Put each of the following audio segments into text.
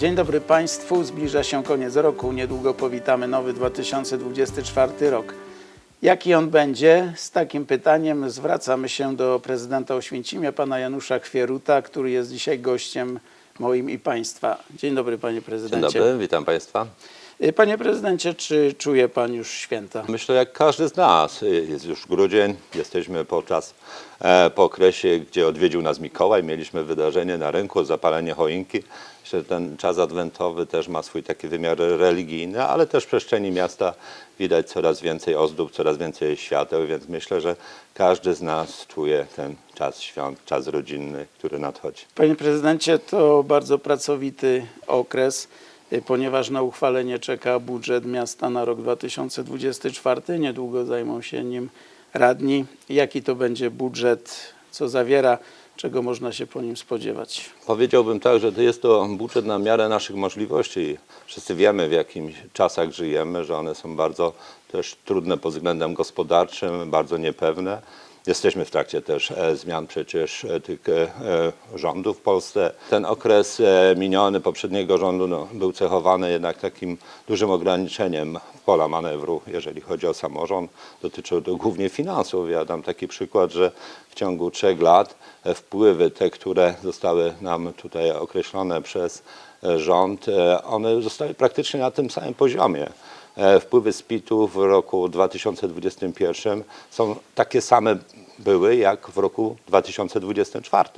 Dzień dobry Państwu. Zbliża się koniec roku. Niedługo powitamy nowy 2024 rok. Jaki on będzie? Z takim pytaniem zwracamy się do prezydenta Oświęcimia, pana Janusza Kwieruta, który jest dzisiaj gościem moim i Państwa. Dzień dobry Panie Dzień Prezydencie. dobry, witam Państwa. Y, Panie Prezydencie, czy czuje Pan już święta? Myślę, jak każdy z nas, y, jest już grudzień, jesteśmy podczas, e, po okresie, gdzie odwiedził nas Mikołaj, mieliśmy wydarzenie na rynku, zapalenie choinki. Że ten czas adwentowy też ma swój taki wymiar religijny, ale też w przestrzeni miasta widać coraz więcej ozdób, coraz więcej świateł, więc myślę, że każdy z nas czuje ten czas świąt, czas rodzinny, który nadchodzi. Panie Prezydencie, to bardzo pracowity okres, ponieważ na uchwalenie czeka budżet miasta na rok 2024. Niedługo zajmą się nim radni. Jaki to będzie budżet, co zawiera, czego można się po nim spodziewać? Powiedziałbym tak, że to jest to budżet na miarę naszych możliwości. Wszyscy wiemy, w jakich czasach żyjemy, że one są bardzo też trudne pod względem gospodarczym, bardzo niepewne. Jesteśmy w trakcie też e, zmian przecież e, tych e, rządów w Polsce. Ten okres miniony poprzedniego rządu no, był cechowany jednak takim dużym ograniczeniem pola manewru, jeżeli chodzi o samorząd. Dotyczył to głównie finansów. Ja dam taki przykład, że w ciągu trzech lat wpływy te, które zostały nam tutaj określone przez rząd, one zostały praktycznie na tym samym poziomie. E, Wpływy z PIT-u w roku 2021 są takie same były jak w roku 2024.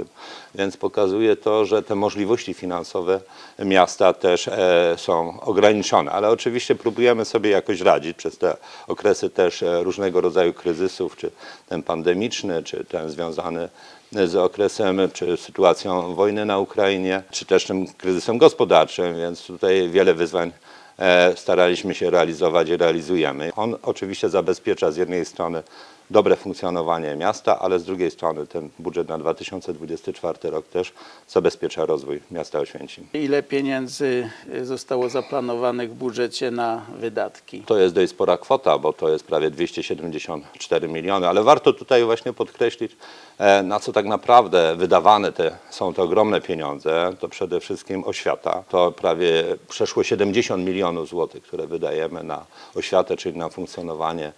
Więc pokazuje to, że te możliwości finansowe miasta też e, są ograniczone. Ale oczywiście próbujemy sobie jakoś radzić przez te okresy też e, różnego rodzaju kryzysów, czy ten pandemiczny, czy ten związany z okresem, czy sytuacją wojny na Ukrainie, czy też tym kryzysem gospodarczym, więc tutaj wiele wyzwań staraliśmy się realizować i realizujemy. On oczywiście zabezpiecza z jednej strony dobre funkcjonowanie miasta, ale z drugiej strony ten budżet na 2024 rok też zabezpiecza rozwój miasta Oświęcim. Ile pieniędzy y, zostało zaplanowanych w budżecie na wydatki? To jest dość spora kwota, bo to jest prawie 274 miliony, ale warto tutaj właśnie podkreślić, e, na co tak naprawdę wydawane te, są te ogromne pieniądze. To przede wszystkim oświata. To prawie przeszło 70 milionów złotych, które wydajemy na oświatę, czyli na funkcjonowanie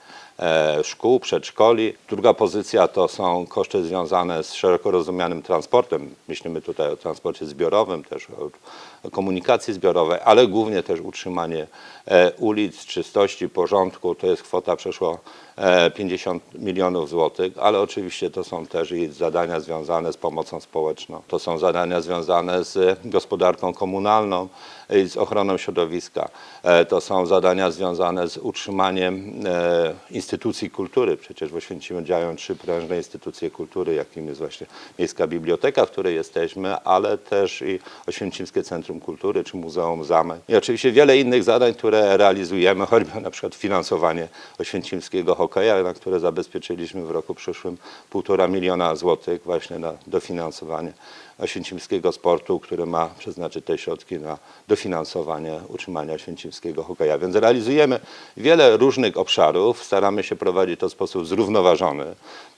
szkół, przedszkoli. Druga pozycja to są koszty związane z szeroko rozumianym transportem. Myślimy tutaj o transporcie zbiorowym, też o, komunikacji zbiorowej, ale głównie też utrzymanie e, ulic, czystości, porządku. To jest kwota przeszło e, 50 milionów złotych, ale oczywiście to są też i zadania związane z pomocą społeczną. To są zadania związane z gospodarką komunalną i z ochroną środowiska. E, To są zadania związane z utrzymaniem e, instytucji kultury. Przecież w Oświęcimiu działają trzy prężne instytucje kultury, jakim jest właśnie Miejska Biblioteka, w której jesteśmy, ale też i Oświęcimskie Centrum Kultury czy Muzeum Zamek. I oczywiście wiele innych zadań, które realizujemy, choćby na przykład finansowanie oświęcimskiego hokeja, na które zabezpieczyliśmy w roku przyszłym półtora miliona złotych właśnie na dofinansowanie oświęcimskiego sportu, który ma przeznaczyć te środki na dofinansowanie utrzymania oświęcimskiego hokeja. Więc realizujemy wiele różnych obszarów, staramy się prowadzić to w sposób zrównoważony,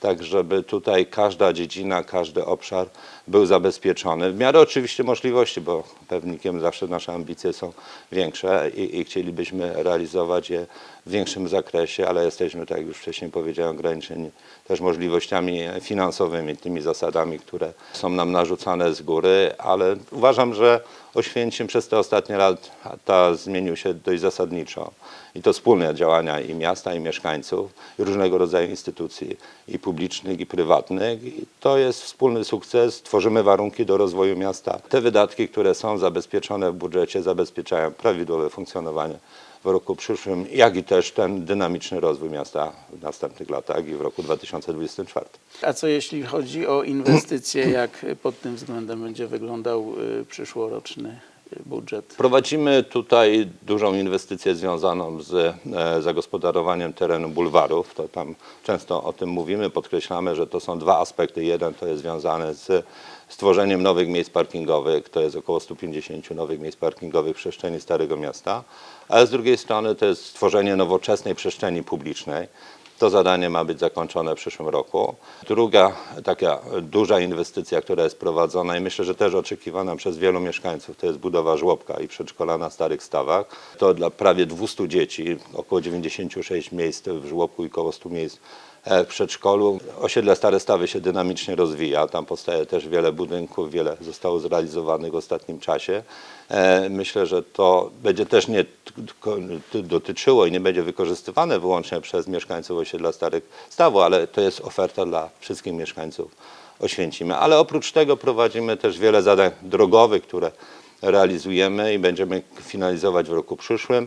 tak żeby tutaj każda dziedzina, każdy obszar był zabezpieczony. W miarę oczywiście możliwości, bo pewnikiem zawsze nasze ambicje są większe i, i chcielibyśmy realizować je w większym zakresie, ale jesteśmy, tak jak już wcześniej powiedziałem, ograniczeni też możliwościami finansowymi, tymi zasadami, które są nam narzucane z góry, ale uważam, że Oświęcim przez te ostatnie lata zmienił się dość zasadniczo. I to wspólne działania i miasta, i mieszkańców, i różnego rodzaju instytucji, i publicznych, i prywatnych. I to jest wspólny sukces. Tworzymy warunki do rozwoju miasta. Te wydatki, które są zabezpieczone w budżecie, zabezpieczają prawidłowe funkcjonowanie w roku przyszłym, jak i też ten dynamiczny rozwój miasta w następnych latach i w roku 2024. A co jeśli chodzi o inwestycje, jak pod tym względem będzie wyglądał y, przyszłoroczny budżet? Prowadzimy tutaj dużą inwestycję związaną z e, zagospodarowaniem terenu bulwarów. To tam często o tym mówimy, podkreślamy, że to są dwa aspekty. Jeden to jest związany z stworzeniem nowych miejsc parkingowych, to jest około 150 nowych miejsc parkingowych w przestrzeni Starego Miasta, ale z drugiej strony to jest stworzenie nowoczesnej przestrzeni publicznej. To zadanie ma być zakończone w przyszłym roku. Druga taka duża inwestycja, która jest prowadzona i myślę, że też oczekiwana przez wielu mieszkańców, to jest budowa żłobka i przedszkola na Starych Stawach. To dla prawie 200 dzieci, około 96 miejsc w żłobku i około 100 miejsc w przedszkolu. Osiedle Stare Stawy się dynamicznie rozwija. Tam powstaje też wiele budynków, wiele zostało zrealizowanych w ostatnim czasie. E, Myślę, że to będzie też nie dotyczyło i nie będzie wykorzystywane wyłącznie przez mieszkańców osiedla Starych Stawu, ale to jest oferta dla wszystkich mieszkańców Oświęcimia. Ale oprócz tego prowadzimy też wiele zadań drogowych, które realizujemy i będziemy finalizować w roku przyszłym.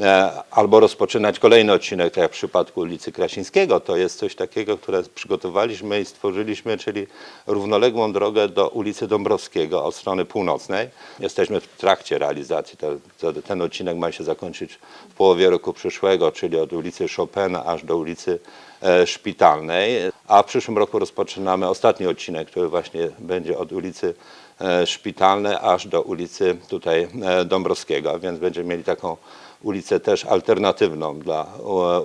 E, Albo rozpoczynać kolejny odcinek, tak jak w przypadku ulicy Krasińskiego. To jest coś takiego, które przygotowaliśmy i stworzyliśmy, czyli równoległą drogę do ulicy Dąbrowskiego od strony północnej. Jesteśmy w trakcie realizacji. Ten odcinek ma się zakończyć w połowie roku przyszłego, czyli od ulicy Chopina aż do ulicy e, Szpitalnej. A w przyszłym roku rozpoczynamy ostatni odcinek, który właśnie będzie od ulicy e, Szpitalnej aż do ulicy tutaj Dąbrowskiego, więc będziemy mieli taką ulicę też alternatywną dla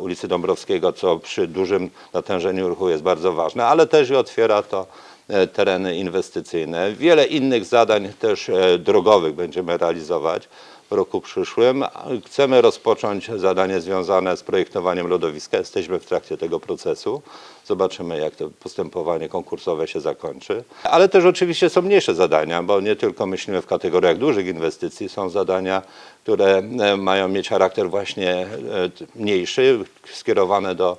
ulicy Dąbrowskiego, co przy dużym natężeniu ruchu jest bardzo ważne, ale też i otwiera to e, tereny inwestycyjne. Wiele innych zadań też e, drogowych będziemy realizować roku przyszłym. Chcemy rozpocząć zadanie związane z projektowaniem lodowiska. Jesteśmy w trakcie tego procesu. Zobaczymy, jak to postępowanie konkursowe się zakończy. Ale też oczywiście są mniejsze zadania, bo nie tylko myślimy w kategoriach dużych inwestycji, są zadania, które e, mają mieć charakter właśnie e, mniejszy, skierowane do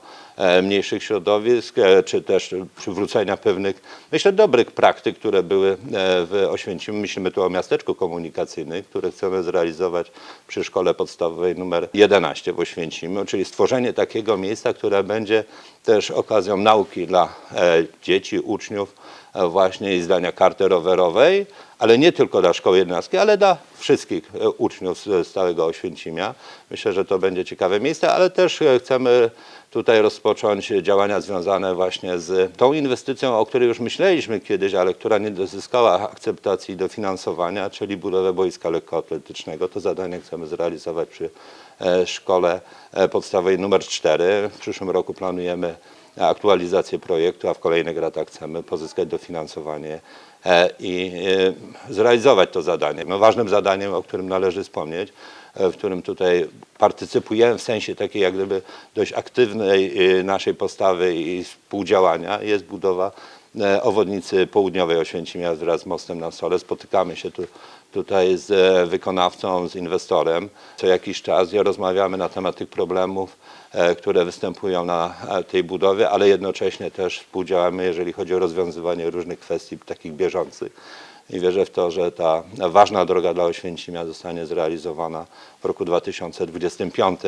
mniejszych środowisk, e, czy też przywrócenia pewnych, myślę, dobrych praktyk, które były e, w Oświęcimiu. Myślimy tu o miasteczku komunikacyjnym, które chcemy zrealizować przy szkole podstawowej numer 11 w Oświęcimiu, czyli stworzenie takiego miejsca, które będzie też okazją nauki dla e, dzieci, uczniów e, właśnie i zdania karty rowerowej, ale nie tylko dla szkoły jedenastki, ale dla wszystkich e, uczniów z z całego Oświęcimia. Myślę, że to będzie ciekawe miejsce, ale też e, chcemy tutaj rozpocząć działania związane właśnie z tą inwestycją, o której już myśleliśmy kiedyś, ale która nie dozyskała akceptacji i dofinansowania, czyli budowę boiska lekkoatletycznego. To zadanie chcemy zrealizować przy e, szkole e, podstawowej numer 4. W przyszłym roku planujemy aktualizację projektu, a w kolejnych latach chcemy pozyskać dofinansowanie e, i e, zrealizować to zadanie. No, ważnym zadaniem, o którym należy wspomnieć, e, w którym tutaj partycypujemy w sensie takiej jak gdyby dość aktywnej naszej postawy i współdziałania jest budowa obwodnicy południowej Oświęcimia wraz z mostem na Sole. Spotykamy się tu, tutaj z e, wykonawcą, z inwestorem. Co jakiś czas i rozmawiamy na temat tych problemów, e, które występują na e, tej budowie, ale jednocześnie też współdziałamy, jeżeli chodzi o rozwiązywanie różnych kwestii takich bieżących. I wierzę w to, że ta ważna droga dla Oświęcimia zostanie zrealizowana w roku 2025,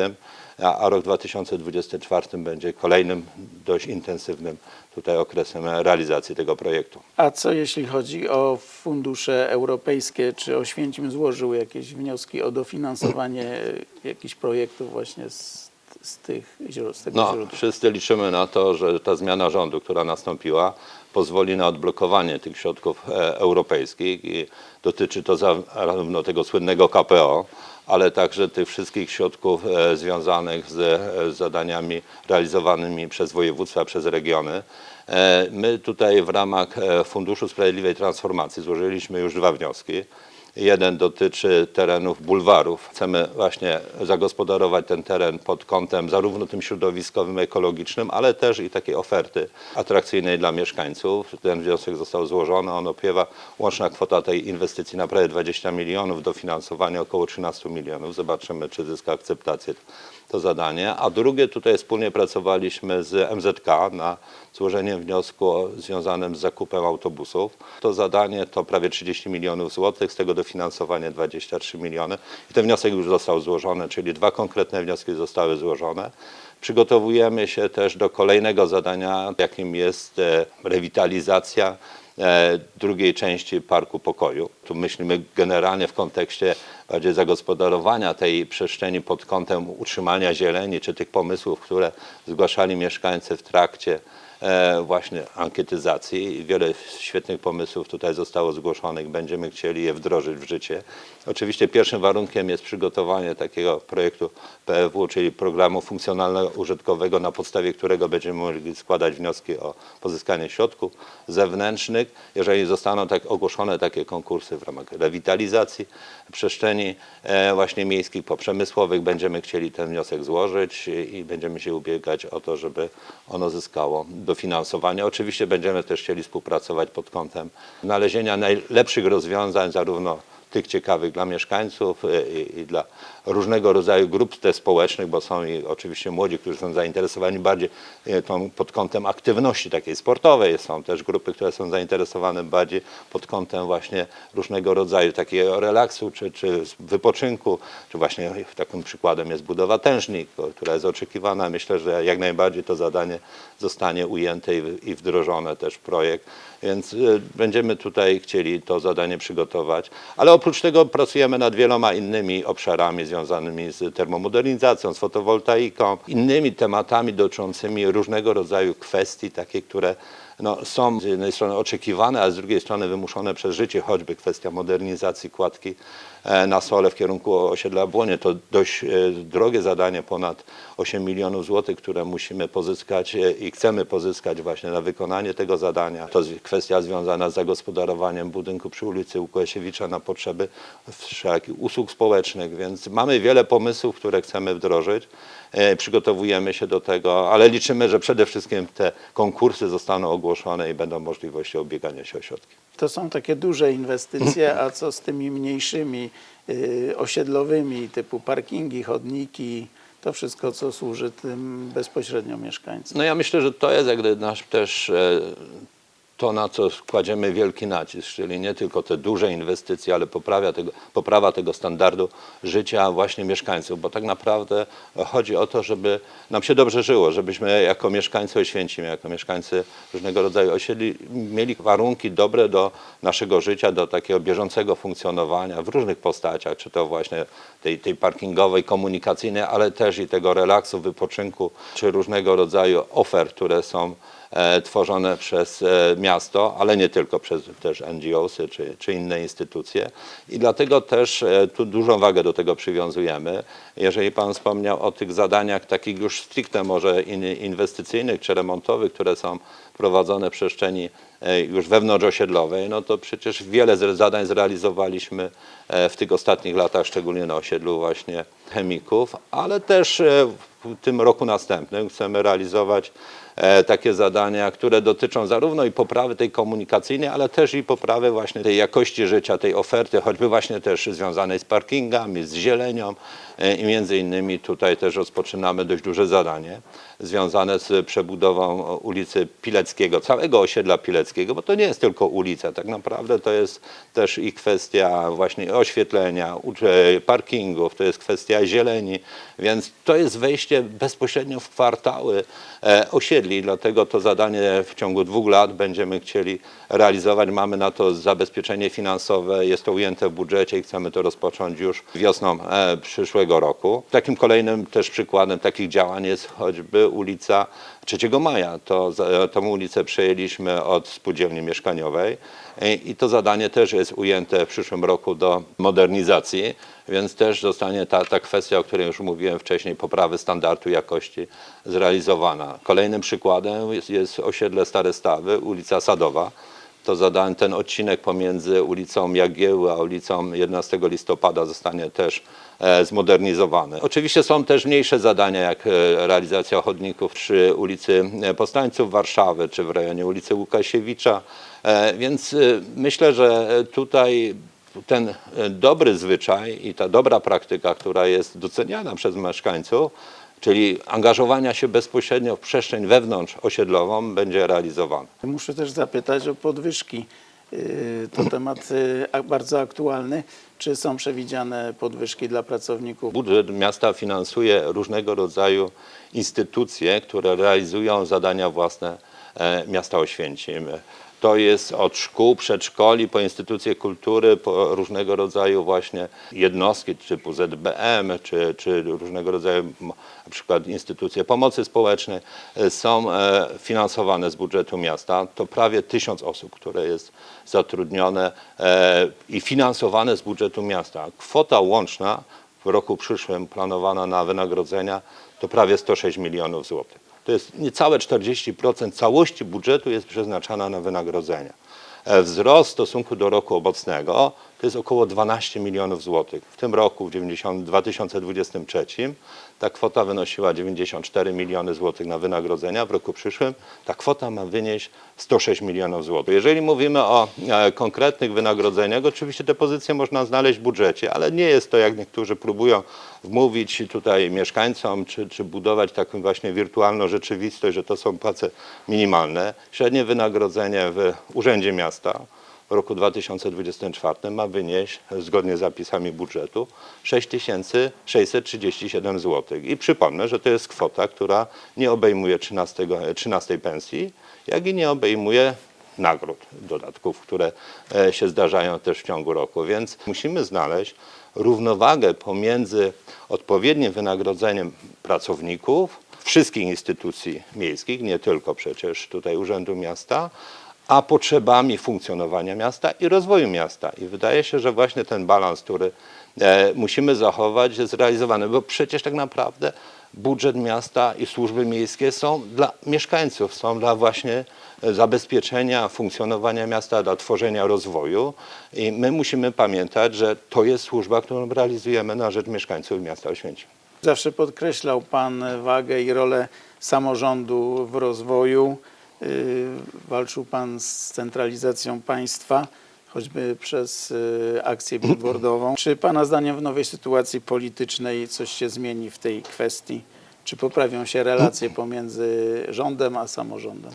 a, a rok 2024 będzie kolejnym dość intensywnym tutaj okresem realizacji tego projektu. A co jeśli chodzi o fundusze europejskie? Czy Oświęcim złożył jakieś wnioski o dofinansowanie jakichś projektów właśnie z, z, tych, z tego No, źródła? wszyscy liczymy na to, że ta zmiana rządu, która nastąpiła, pozwoli na odblokowanie tych środków e, europejskich i dotyczy to zarówno tego słynnego KPO, ale także tych wszystkich środków e, związanych z e, zadaniami realizowanymi przez województwa, przez regiony. My tutaj w ramach Funduszu Sprawiedliwej Transformacji złożyliśmy już dwa wnioski. Jeden dotyczy terenów bulwarów. Chcemy właśnie zagospodarować ten teren pod kątem zarówno tym środowiskowym, ekologicznym, ale też i takiej oferty atrakcyjnej dla mieszkańców. Ten wniosek został złożony. On opiewa łączna kwota tej inwestycji na prawie 20 milionów, dofinansowanie około 13 milionów. Zobaczymy, czy zyska akceptację to zadanie. A drugie, tutaj wspólnie pracowaliśmy z MZK na złożenie wniosku związanym z zakupem autobusów. To zadanie to prawie 30 milionów złotych, z tego dofinansowanie 23 miliony. I ten wniosek już został złożony, czyli dwa konkretne wnioski zostały złożone. Przygotowujemy się też do kolejnego zadania, jakim jest e, rewitalizacja drugiej części Parku Pokoju. Tu myślimy generalnie w kontekście bardziej zagospodarowania tej przestrzeni pod kątem utrzymania zieleni, czy tych pomysłów, które zgłaszali mieszkańcy w trakcie e, właśnie ankietyzacji. Wiele świetnych pomysłów tutaj zostało zgłoszonych. Będziemy chcieli je wdrożyć w życie. Oczywiście pierwszym warunkiem jest przygotowanie takiego projektu PFW, czyli programu funkcjonalno-użytkowego, na podstawie którego będziemy mogli składać wnioski o pozyskanie środków zewnętrznych. Jeżeli zostaną tak ogłoszone takie konkursy w ramach rewitalizacji przestrzeni e, właśnie miejskich, poprzemysłowych, będziemy chcieli ten wniosek złożyć i będziemy się ubiegać o to, żeby ono zyskało dofinansowanie. Oczywiście będziemy też chcieli współpracować pod kątem znalezienia najlepszych rozwiązań, zarówno tych ciekawych dla mieszkańców i, i dla różnego rodzaju grup też społecznych, bo są i oczywiście młodzi, którzy są zainteresowani bardziej e, tą, pod kątem aktywności takiej sportowej. Są też grupy, które są zainteresowane bardziej pod kątem właśnie różnego rodzaju takiego relaksu, czy, czy wypoczynku, czy właśnie takim przykładem jest budowa tężni, ko- która jest oczekiwana. Myślę, że jak najbardziej to zadanie zostanie ujęte i, i wdrożone też w projekt. Więc y, będziemy tutaj chcieli to zadanie przygotować. Ale oprócz tego pracujemy nad wieloma innymi obszarami związanymi z termomodernizacją, z fotowoltaiką, innymi tematami dotyczącymi różnego rodzaju kwestii, takie, które no, są z jednej strony oczekiwane, a z drugiej strony wymuszone przez życie, choćby kwestia modernizacji kładki na sole w kierunku osiedla Błonie. To dość e, drogie zadanie, ponad 8 milionów złotych, które musimy pozyskać e, i chcemy pozyskać właśnie na wykonanie tego zadania. To jest kwestia związana z zagospodarowaniem budynku przy ulicy Łukasiewicza na potrzeby wszelkich usług społecznych, więc mamy wiele pomysłów, które chcemy wdrożyć. E, Przygotowujemy się do tego, ale liczymy, że przede wszystkim te konkursy zostaną ogłoszone i będą możliwości ubiegania się o środki. To są takie duże inwestycje, a co z tymi mniejszymi, y, osiedlowymi, typu parkingi, chodniki, to wszystko, co służy tym bezpośrednio mieszkańcom? No ja myślę, że to jest jak gdyby nasz też e, to, na co kładziemy wielki nacisk, czyli nie tylko te duże inwestycje, ale poprawia tego, poprawa tego standardu życia właśnie mieszkańców, bo tak naprawdę chodzi o to, żeby nam się dobrze żyło, żebyśmy jako mieszkańcy Oświęcimia, jako mieszkańcy różnego rodzaju osiedli mieli warunki dobre do naszego życia, do takiego bieżącego funkcjonowania w różnych postaciach, czy to właśnie tej, tej parkingowej, komunikacyjnej, ale też i tego relaksu, wypoczynku, czy różnego rodzaju ofert, które są tworzone przez e, miasto, ale nie tylko przez też NGOsy czy, czy inne instytucje. I dlatego też e, tu dużą wagę do tego przywiązujemy. Jeżeli Pan wspomniał o tych zadaniach takich już stricte może in, inwestycyjnych czy remontowych, które są prowadzone w przestrzeni e, już wewnątrzosiedlowej, no to przecież wiele zadań zrealizowaliśmy e, w tych ostatnich latach, szczególnie na osiedlu właśnie chemików, ale też e, w tym roku następnym chcemy realizować takie zadania, które dotyczą zarówno i poprawy tej komunikacyjnej, ale też i poprawy właśnie tej jakości życia, tej oferty, choćby właśnie też związanej z parkingami, z zielenią i między innymi tutaj też rozpoczynamy dość duże zadanie związane z przebudową ulicy Pileckiego, całego osiedla Pileckiego, bo to nie jest tylko ulica, tak naprawdę to jest też i kwestia właśnie oświetlenia, ucze- parkingów, to jest kwestia zieleni, więc to jest wejście bezpośrednio w kwartały e, osiedli, dlatego to zadanie w ciągu dwóch lat będziemy chcieli realizować. Mamy na to zabezpieczenie finansowe, jest to ujęte w budżecie i chcemy to rozpocząć już wiosną e, przyszłego roku. Takim kolejnym też przykładem takich działań jest choćby ulica 3 Maja. To, tą ulicę przejęliśmy od spółdzielni mieszkaniowej i to zadanie też jest ujęte w przyszłym roku do modernizacji, więc też zostanie ta, ta kwestia, o której już mówiłem wcześniej, poprawy standardu jakości zrealizowana. Kolejnym przykładem jest, jest osiedle Stare Stawy, ulica Sadowa. To zadanie, ten odcinek pomiędzy ulicą Jagieły a ulicą 11 listopada zostanie też e, zmodernizowany. Oczywiście są też mniejsze zadania, jak e, realizacja chodników przy ulicy e, Powstańców Warszawy, czy w rejonie ulicy Łukasiewicza. Więc myślę, że tutaj ten dobry zwyczaj i ta dobra praktyka, która jest doceniana przez mieszkańców, czyli angażowania się bezpośrednio w przestrzeń wewnątrz osiedlową, będzie realizowana. Muszę też zapytać o podwyżki. Y, To temat y, bardzo aktualny. Czy są przewidziane podwyżki dla pracowników? Budżet miasta finansuje różnego rodzaju instytucje, które realizują zadania własne e, miasta Oświęcim. To jest od szkół, przedszkoli, po instytucje kultury, po różnego rodzaju właśnie jednostki typu ZBM, czy, czy różnego rodzaju na przykład instytucje pomocy społecznej e, są e, finansowane z budżetu miasta. To prawie tysiąc osób, które jest zatrudnione e, i finansowane z budżetu miasta. Kwota łączna w roku przyszłym planowana na wynagrodzenia to prawie 106 milionów złotych. To jest niecałe 40% całości budżetu jest przeznaczana na wynagrodzenia. E, Wzrost w stosunku do roku obecnego to jest około 12 milionów złotych. W tym roku, w 90, 2023, ta kwota wynosiła 94 miliony złotych na wynagrodzenia. W roku przyszłym ta kwota ma wynieść 106 milionów złotych. Jeżeli mówimy o e, konkretnych wynagrodzeniach, oczywiście te pozycje można znaleźć w budżecie, ale nie jest to, jak niektórzy próbują wmówić tutaj mieszkańcom, czy, czy budować taką właśnie wirtualną rzeczywistość, że to są płace minimalne. Średnie wynagrodzenie w Urzędzie Miasta w roku 2024 ma wynieść, zgodnie z zapisami budżetu, 6637 zł. I przypomnę, że to jest kwota, która nie obejmuje 13, 13 pensji, jak i nie obejmuje nagród, dodatków, które e, się zdarzają też w ciągu roku. Więc musimy znaleźć równowagę pomiędzy odpowiednim wynagrodzeniem pracowników wszystkich instytucji miejskich, nie tylko przecież tutaj Urzędu Miasta, a potrzebami funkcjonowania miasta i rozwoju miasta. I wydaje się, że właśnie ten balans, który e, musimy zachować, jest realizowany, bo przecież tak naprawdę budżet miasta i służby miejskie są dla mieszkańców, są dla właśnie zabezpieczenia funkcjonowania miasta, dla tworzenia rozwoju. I my musimy pamiętać, że to jest służba, którą realizujemy na rzecz mieszkańców miasta Oświęcim. Zawsze podkreślał Pan wagę i rolę samorządu w rozwoju. Yy, Walczył Pan z centralizacją państwa, choćby przez yy, akcję billboardową. Czy Pana zdaniem w nowej sytuacji politycznej coś się zmieni w tej kwestii? Czy poprawią się relacje pomiędzy rządem a samorządem?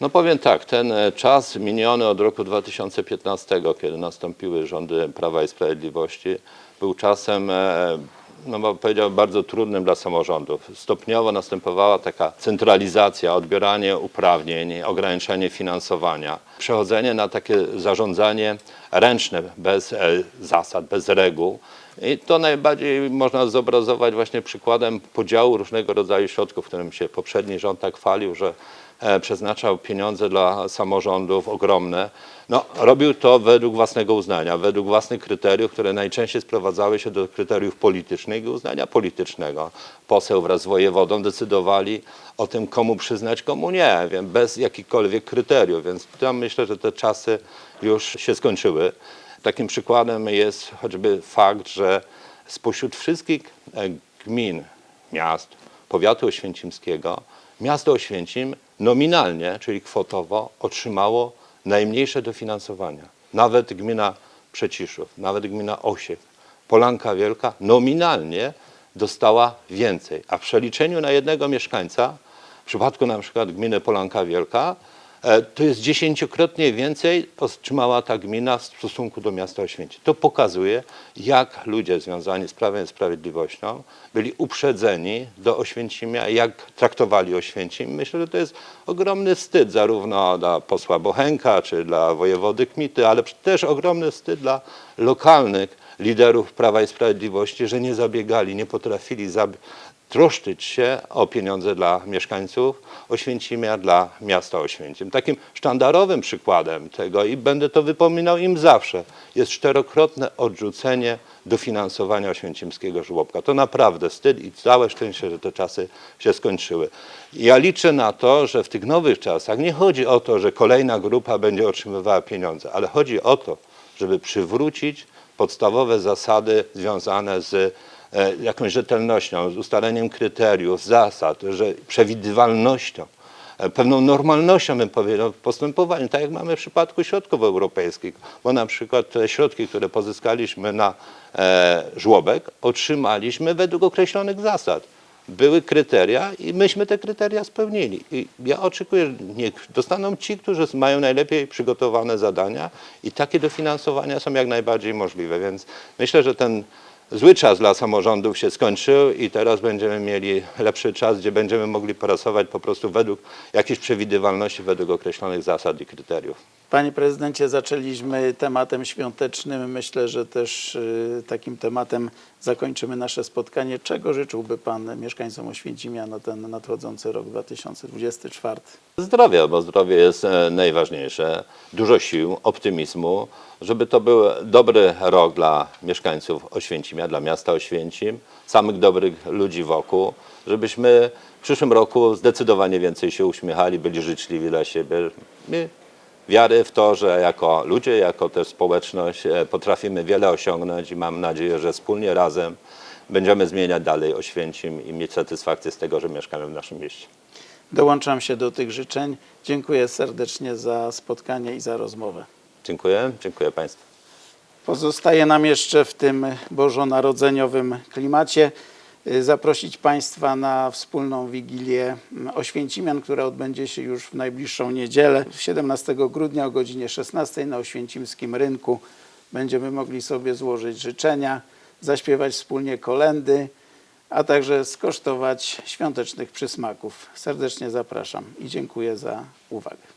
No powiem tak, ten e, czas miniony od roku 2015, kiedy nastąpiły rządy Prawa i Sprawiedliwości, był czasem, e, no bo powiedział, bardzo trudnym dla samorządów. Stopniowo następowała taka centralizacja, odbieranie uprawnień, ograniczenie finansowania, przechodzenie na takie zarządzanie ręczne, bez e, zasad, bez reguł. I to najbardziej można zobrazować właśnie przykładem podziału różnego rodzaju środków, którym się poprzedni rząd tak chwalił, że e, przeznaczał pieniądze dla samorządów ogromne. No, robił to według własnego uznania, według własnych kryteriów, które najczęściej sprowadzały się do kryteriów politycznych i uznania politycznego. Poseł wraz z wojewodą decydowali o tym, komu przyznać, komu nie, wiem, bez jakichkolwiek kryteriów, więc tam myślę, że te czasy już się skończyły. Takim przykładem jest choćby fakt, że spośród wszystkich e, gmin, miast, powiatu oświęcimskiego, miasto Oświęcim nominalnie, czyli kwotowo, otrzymało najmniejsze dofinansowania. Nawet gmina Przeciszów, nawet gmina Osiew, Polanka Wielka nominalnie dostała więcej, a w przeliczeniu na jednego mieszkańca, w przypadku na przykład gminy Polanka Wielka, to jest dziesięciokrotnie więcej otrzymała ta gmina w stosunku do miasta Oświęcim. To pokazuje, jak ludzie związani z Prawem i Sprawiedliwością byli uprzedzeni do Oświęcimia, jak traktowali Oświęcim. Myślę, że to jest ogromny wstyd zarówno dla posła Bochenka, czy dla wojewody Kmity, ale też ogromny wstyd dla lokalnych liderów Prawa i Sprawiedliwości, że nie zabiegali, nie potrafili troszczyć się o pieniądze dla mieszkańców Oświęcimia, dla miasta Oświęcim. Takim sztandarowym przykładem tego, i będę to wypominał im zawsze, jest czterokrotne odrzucenie dofinansowania oświęcimskiego żłobka. To naprawdę wstyd i całe szczęście, że te czasy się skończyły. Ja liczę na to, że w tych nowych czasach nie chodzi o to, że kolejna grupa będzie otrzymywała pieniądze, ale chodzi o to, żeby przywrócić podstawowe zasady związane z jakąś rzetelnością, z ustaleniem kryteriów, zasad, że przewidywalnością, e, pewną normalnością, bym powiedział, w postępowaniu, tak jak mamy w przypadku środków europejskich, bo na przykład te środki, które pozyskaliśmy na e, żłobek, otrzymaliśmy według określonych zasad. Były kryteria i myśmy te kryteria spełnili. I ja oczekuję, niech dostaną ci, którzy mają najlepiej przygotowane zadania i takie dofinansowania są jak najbardziej możliwe. Więc myślę, że ten zły czas dla samorządów się skończył i teraz będziemy mieli lepszy czas, gdzie będziemy mogli pracować po prostu według jakiejś przewidywalności, według określonych zasad i kryteriów. Panie prezydencie, zaczęliśmy tematem świątecznym. Myślę, że też y, takim tematem zakończymy nasze spotkanie. Czego życzyłby Pan mieszkańcom Oświęcimia na ten nadchodzący rok 2024? Zdrowie, bo zdrowie jest e, najważniejsze. Dużo sił, optymizmu, żeby to był dobry rok dla mieszkańców Oświęcimia, dla miasta Oświęcim, samych dobrych ludzi wokół, żebyśmy w przyszłym roku zdecydowanie więcej się uśmiechali, byli życzliwi dla siebie. My wiary w to, że jako ludzie, jako też społeczność e, potrafimy wiele osiągnąć i mam nadzieję, że wspólnie razem będziemy zmieniać dalej Oświęcim i mieć satysfakcję z tego, że mieszkamy w naszym mieście. Dołączam się do tych życzeń. Dziękuję serdecznie za spotkanie i za rozmowę. Dziękuję, dziękuję Państwu. Pozostaje nam jeszcze w tym bożonarodzeniowym klimacie zaprosić Państwa na wspólną Wigilię mm, Oświęcimian, która odbędzie się już w najbliższą niedzielę, 17 grudnia o godzinie 16 na Oświęcimskim Rynku. Będziemy mogli sobie złożyć życzenia, zaśpiewać wspólnie kolendy, a także skosztować świątecznych przysmaków. Serdecznie zapraszam i dziękuję za uwagę.